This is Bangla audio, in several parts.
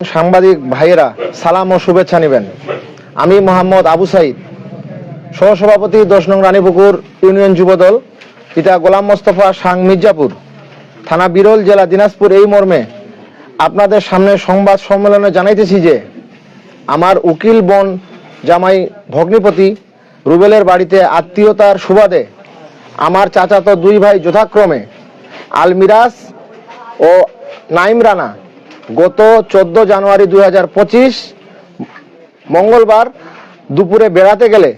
সাংবাদিক ভাইয়েরা, সালাম ও শুভেচ্ছা নেবেন। আমি মোহাম্মদ আবু সাইদ, সহসভাপতি দশ নং রানীপুকুর ইউনিয়ন যুবদল, পিতা গোলাম মোস্তফা সাং মির্জাপুর, থানা বিরল জেলা দিনাজপুর এই মর্মে আপনাদের সামনে সংবাদ সম্মেলনে জানাইতেছি যে, আমার উকিল বোন জামাই ভগ্নিপতি রুবেলের বাড়িতে আত্মীয়তার সুবাদে আমার চাচাতো দুই ভাই যথাক্রমে আলমিরাজ ও নাইম রানা গত চোদ্দ জানুয়ারি দু হাজার পঁচিশ মঙ্গলবার দুপুরে বেড়াতে গেলে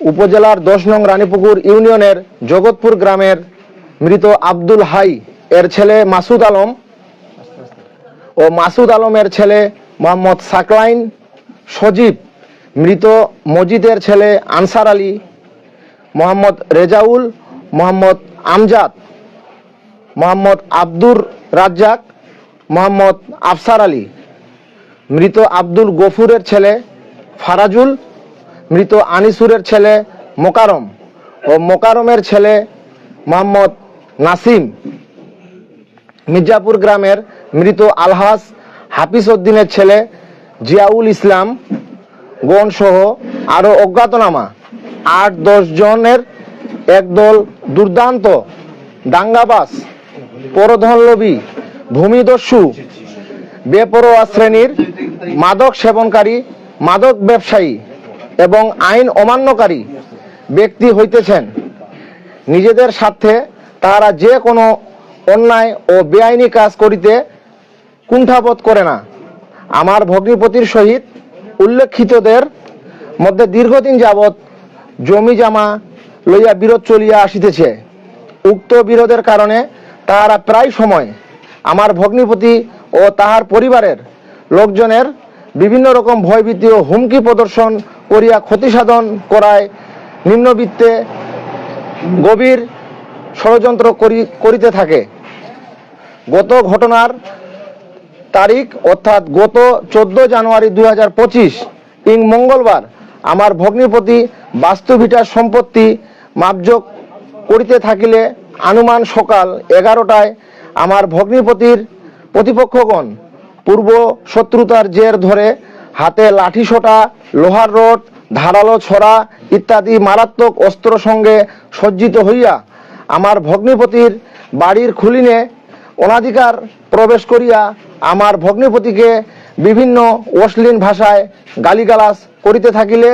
উপজেলার দশ নং রানীপুকুর ইউনিয়নের জগৎপুর গ্রামের মৃত আব্দুল হাই এর ছেলে মাসুদ আলম ও মাসুদ আলমের ছেলে মোহাম্মদ সাকলাইন সজীব, মৃত মজিদের ছেলে আনসার আলী, মোহাম্মদ রেজাউল, মোহাম্মদ আমজাদ, মোহাম্মদ আব্দুর রাজ্জাক মোহাম্মদ আফসার আলী, মৃত আব্দুল গফুরের ছেলে ফারাজুল, মৃত আনিসুরের ছেলে মোকারম ও মোকারমের ছেলে মোহাম্মদ নাসিম। মির্জাপুর গ্রামের মৃত আলহাস হাফিজ উদ্দিনের ছেলে জিয়াউল ইসলাম গণ সহ আরও অজ্ঞাতনামা। আট, দশ জনের একদল দুর্দান্ত দাঙ্গাবাস পরধনলবী ভূমিদস্যু বেপরোয়া শ্রেণির মাদক সেবনকারী, মাদক ব্যবসায়ী এবং আইন অমান্যকারী ব্যক্তি হইতেছেন। নিজেদের স্বার্থে তাহারা যে কোনো অন্যায় ও বেআইনি কাজ করিতে কুণ্ঠাবোধ করে না। আমার ভগ্নিপতির সহিত উল্লেখিতদের মধ্যে দীর্ঘদিন যাবৎ জমি জামা লইয়া বিরোধ চলিয়া আসিতেছে। উক্ত বিরোধের কারণে তাহারা প্রায় সময় আমার ভগ্নিপতি ও তাহার পরিবারের লোকজনের বিভিন্ন রকম ভয়ভীতি ও হুমকি প্রদর্শন করিয়া ক্ষতি সাধন করায় নিম্নবিত্তে গভীর ষড়যন্ত্র করি, করিতে থাকে। গত ঘটনার তারিখ অর্থাৎ গত চোদ্দ জানুয়ারি দুই হাজার পঁচিশ, ইং মঙ্গলবার, আমার ভগ্নিপতি বাস্তুভিটার সম্পত্তি মাপযোগ করিতে থাকিলে, আনুমান সকাল এগারোটায় আমার ভগ্নিপতির প্রতিপক্ষগণ পূর্ব শত্রুতার জের ধরে হাতে লাঠি সোটা, লোহার রড, ধারালো ছড়া ইত্যাদি মারাত্মক অস্ত্র সঙ্গে সজ্জিত হইয়া আমার ভগ্নিপতির বাড়ির খুলিনে অনাধিকার প্রবেশ করিয়া আমার ভগ্নিপতিকে বিভিন্ন অশ্লীল ভাষায় গালিগালাস করিতে থাকিলে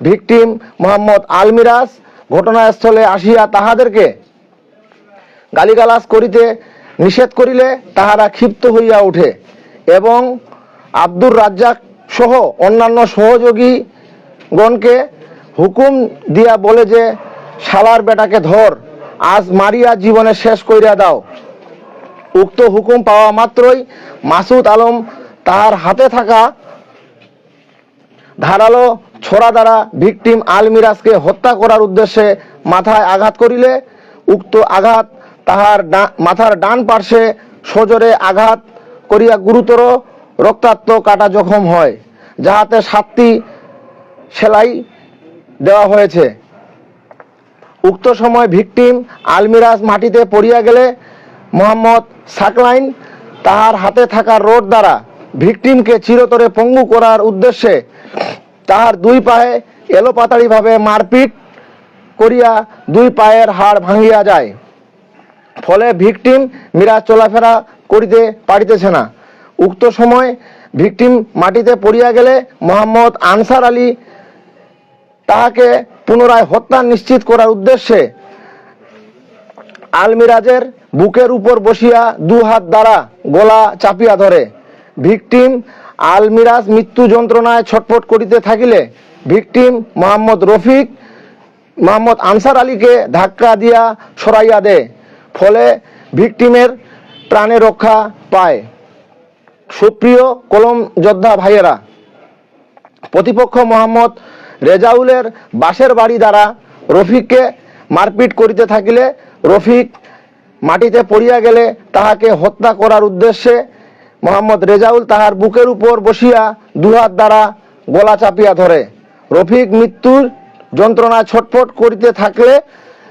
ভিকটিম মোহাম্মদ আলমিরাজ ঘটনাস্থলে আসিয়া তাহাদেরকে গালিগালাস করিতে নিষেধ করিলে তাহারা ক্ষিপ্ত হইয়া ওঠে এবং আব্দুর রাজ্জাক সহ অন্যান্য সহযোগী গণকে হুকুম দিয়া বলে যে, শালার বেটাকে ধর, আজ মারিয়া জীবনে শেষ কইরা দাও। উক্ত হুকুম পাওয়া মাত্রই মাসুদ আলম তাহার হাতে থাকা ধারালো ছোড়া দ্বারা ভিকটিম আলমিরাজকে হত্যা করার উদ্দেশ্যে মাথায় আঘাত করিলে উক্ত আঘাত তাহার মাথার ডান পার্শ্বে সজোরে আঘাত করিয়া গুরুতর রক্তাক্ত কাটা জখম হয়, যাহাতে সাতটি সেলাই দেওয়া হয়েছে। উক্ত সময় ভিকটিম আলমিরাজ মাটিতে পড়িয়া গেলে মোহাম্মদ সাকলাইন তাহার হাতে থাকা রোড দ্বারা ভিকটিমকে চিরতরে পঙ্গু করার উদ্দেশ্যে তাহার দুই পায়ে এলোপাতাড়িভাবে মারপিট করিয়া দুই পায়ের হাড় ভাঙিয়া যায়। ফলে ভিকটিম মিরাজ চলাফেরা করিতে পারিতেছে না। উক্ত সময় ভিকটিম মাটিতে পড়িয়া গেলে মোহাম্মদ আনসার আলী তাহাকে পুনরায় হত্যা নিশ্চিত করার উদ্দেশ্যে আলমিরাজের বুকের উপর বসিয়া দু হাত দ্বারা গলা চাপিয়া ধরে। ভিকটিম আলমিরাজ মৃত্যু যন্ত্রণায় ছটফট করিতে থাকিলে ভিকটিম মোহাম্মদ রফিক মোহাম্মদ আনসার আলীকে ধাক্কা দিয়া সরাইয়া দেয়। ফলে ভিকটিমের প্রাণে রক্ষা পায়। সুপ্রিয় কলম যোদ্ধা ভাইয়েরা, প্রতিপক্ষ মোহাম্মদ রেজাউলের বাসের বাড়ি দ্বারা রফিককে মারপিট করিতে থাকিলে রফিক মাটিতে পড়িয়া গেলে তাহাকে হত্যা করার উদ্দেশ্যে মোহাম্মদ রেজাউল তাহার বুকের উপর বসিয়া দুহাত দ্বারা গলা চাপিয়া ধরে। রফিক মৃত্যুর যন্ত্রণায় ছটফট করিতে থাকলে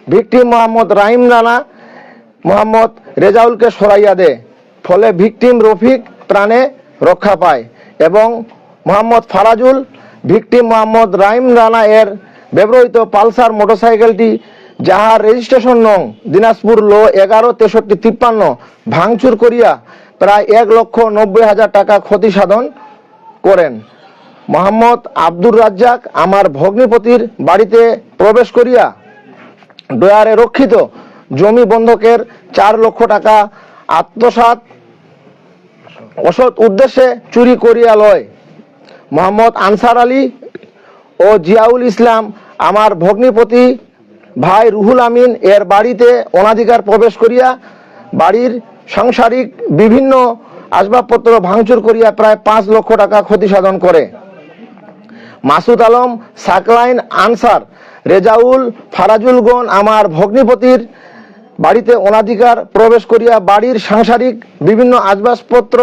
ভিকটিম মোহাম্মদ রাহিম রানা মোহাম্মদ রেজাউলকে সরাইয়া দেয় ফলে ভিকটিম রফিক প্রাণে রক্ষা পায় এবং মোহাম্মদ ফারাজুল, ভিকটিম মোহাম্মদ রাইম রানা এর ব্যবহৃত পালসার মোটরসাইকেলটি যাহার রেজিস্ট্রেশন নং দিনাজপুর লো এগারো তেষট্টি তিপ্পান্ন ভাঙচুর করিয়া প্রায় এক লক্ষ নব্বই হাজার টাকা ক্ষতি সাধন করেন। মোহাম্মদ আব্দুর রাজ্জাক আমার ভগ্নিপতির বাড়িতে প্রবেশ করিয়া ডয়ারে রক্ষিত জমি বন্ধকের চার লক্ষ টাকা আত্মসাৎ অসৎ উদ্দেশ্যে চুরি করিয়া লয়। মোহাম্মদ আনসার আলী ও জিয়াউল ইসলাম, আমার ভগ্নিপতি ভাই রুহুল আমিন এর বাড়িতে অনাধিকার প্রবেশ করিয়া বাড়ির সাংসারিক বিভিন্ন আসবাবপত্র ভাঙচুর করিয়া প্রায় পাঁচ লক্ষ টাকা ক্ষতি সাধন করে। মাসুদ আলম, সাকলাইন আনসার, রেজাউল ফারাজুলগণ আমার ভগ্নিপতির বাড়িতে অনাধিকার প্রবেশ করিয়া বাড়ির সাংসারিক বিভিন্ন আসবাবপত্র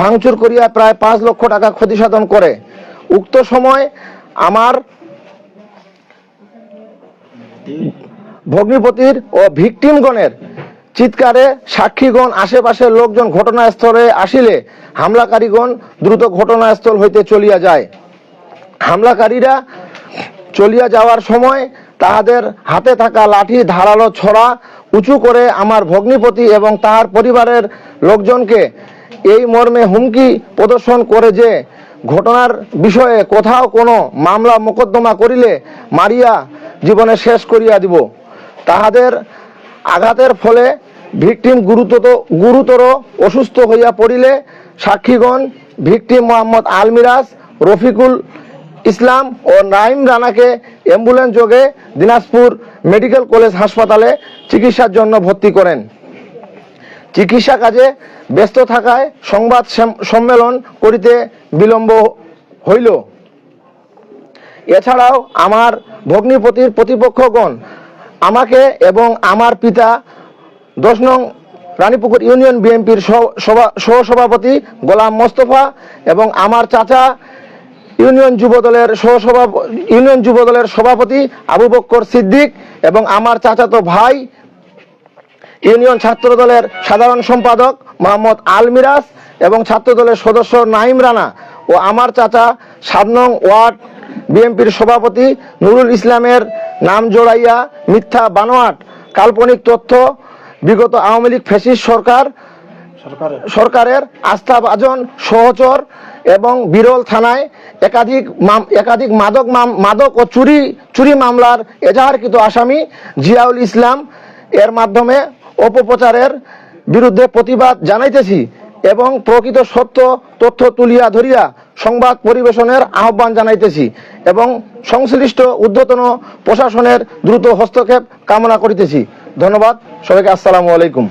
ভাঙচুর করিয়া প্রায় পাঁচ লক্ষ টাকা ক্ষতি সাধন করে। উক্ত সময় আমার ভগ্নিপতির ও ভিকটিমগণের চিৎকারে সাক্ষীগণ, আশেপাশের লোকজন ঘটনাস্থলে আসিলে হামলাকারীগণ দ্রুত ঘটনাস্থল হইতে চলিয়া যায়। হামলাকারীরা চলিয়া যাওয়ার সময় তাহাদের হাতে থাকা লাঠি, ধারালো ছড়া উঁচু করে আমার ভগ্নিপতি এবং তাহার পরিবারের লোকজনকে এই মর্মে হুমকি প্রদর্শন করে যে ঘটনার বিষয়ে কোথাও কোনো মামলা মোকদ্দমা করিলে মারিয়া জীবনে শেষ করিয়া দিব। তাহাদের আঘাতের ফলে ভিকটিম গুরুতর গুরুতর অসুস্থ হইয়া পড়িলে সাক্ষীগণ ভিকটিম মোহাম্মদ আলমিরাজ, রফিকুল ইসলাম ও নাইম রানাকে অ্যাম্বুলেন্স যোগে দিনাজপুর মেডিকেল কলেজ হাসপাতালে চিকিৎসার জন্য ভর্তি করেন। চিকিৎসা কাজে ব্যস্ত থাকায় সংবাদ সম্মেলন করিতে বিলম্ব হইল। এছাড়াও আমার ভগ্নিপতির প্রতিপক্ষগণ আমাকে এবং আমার পিতা দশ নং রানীপুকুর ইউনিয়ন বিএনপির সহসভাপতি গোলাম মোস্তফা এবং আমার চাচা ইউনিয়ন যুবদলের সহসভা ইউনিয়ন যুবদলের সভাপতি আবু বক্কর সিদ্দিক এবং আমার চাচাতো ভাই ইউনিয়ন ছাত্র দলের সাধারণ সম্পাদক মোহাম্মদ আল মিরাজ এবং ছাত্র দলের সদস্য নাইম রানা ও আমার চাচা সাত নং ওয়ার্ড বিএনপির সভাপতি নুরুল ইসলামের নাম জোড়াইয়া মিথ্যা বানোয়াট কাল্পনিক তথ্য বিগত আওয়ামী লীগ ফ্যাসিস্ট সরকার সরকারের আস্থাভাজন সহচর এবং বিরল থানায় একাধিক একাধিক মাদক মাদক ও চুরি চুরি মামলার এজাহারকৃত আসামি জিয়াউল ইসলাম এর মাধ্যমে অপপ্রচারের বিরুদ্ধে প্রতিবাদ জানাইতেছি এবং প্রকৃত সত্য তথ্য তুলিয়া ধরিয়া সংবাদ পরিবেশনের আহ্বান জানাইতেছি এবং সংশ্লিষ্ট ঊর্ধ্বতন প্রশাসনের দ্রুত হস্তক্ষেপ কামনা করিতেছি। ধন্যবাদ। সবাইকে আসসালামু আলাইকুম।